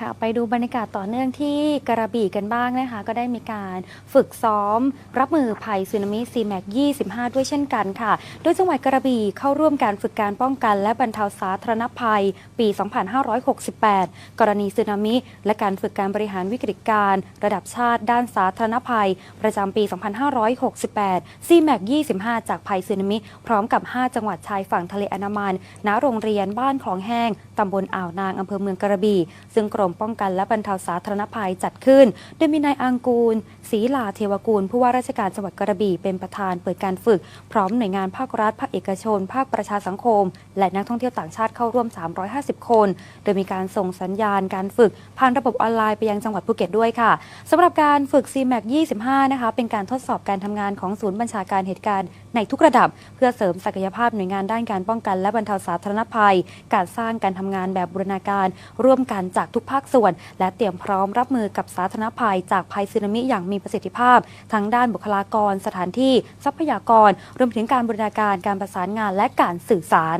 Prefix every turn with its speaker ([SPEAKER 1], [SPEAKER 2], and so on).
[SPEAKER 1] ค่ะไปดูบรรยากาศต่อเนื่องที่กระบี่กันบ้างนะคะ ก็ได้มีการฝึกซ้อม รับมือภัยสึนามิ CMAC 25 ด้วยเช่นกันค่ะ โดยจังหวัดกระบี่เข้าร่วมการฝึกการป้องกัน และบรรเทาสาธารณภัย ปี 2568 กรณีสึนามิ และการฝึกการบริหารวิกฤตการณ์ระดับชาติด้านสาธารณภัย ประจำปี 2568 CMAC 25 จากภัยสึนามิ พร้อมกับ 5 จังหวัดชายฝั่งทะเลอันดามันณโรงเรียนบ้านคลองแห้งตำบลอ่าวนางอำเภอเมืองกระบี่ซึ่งกรมป้องกันและบรรเทาสาธารณภัยจัดขึ้น โดยมีนายอังกูลศรีลาเทวกูล ผู้ว่าราชการจังหวัดกระบี่เป็นประธานเปิดการฝึก พร้อมหน่วยงานภาครัฐ ภาคเอกชน ภาคประชาสังคม และนักท่องเที่ยวต่างชาติเข้าร่วม 350 คน โดยมีการส่งสัญญาณการฝึกผ่านระบบออนไลน์ไปยังจังหวัดภูเก็ตด้วยค่ะสำหรับการฝึก CMAC 25 นะคะ เป็นการทดสอบการทำงานของศูนย์บัญชาการเหตุการณ์ในทุกระดับ เพื่อเสริมศักยภาพหน่วยงานด้านการป้องกันและบรรเทาสาธารณภัย การสร้างการทำงานแบบบูรณาการ ร่วมกันจากทุกภาคส่วน และเตรียมพร้อมรับมือกับสาธารณภัย จากภัยสึนามิอย่างมีประสิทธิภาพ ทั้งด้านบุคลากร สถานที่ ทรัพยากร รวมถึงการบูรณาการการประสานงานและการสื่อสาร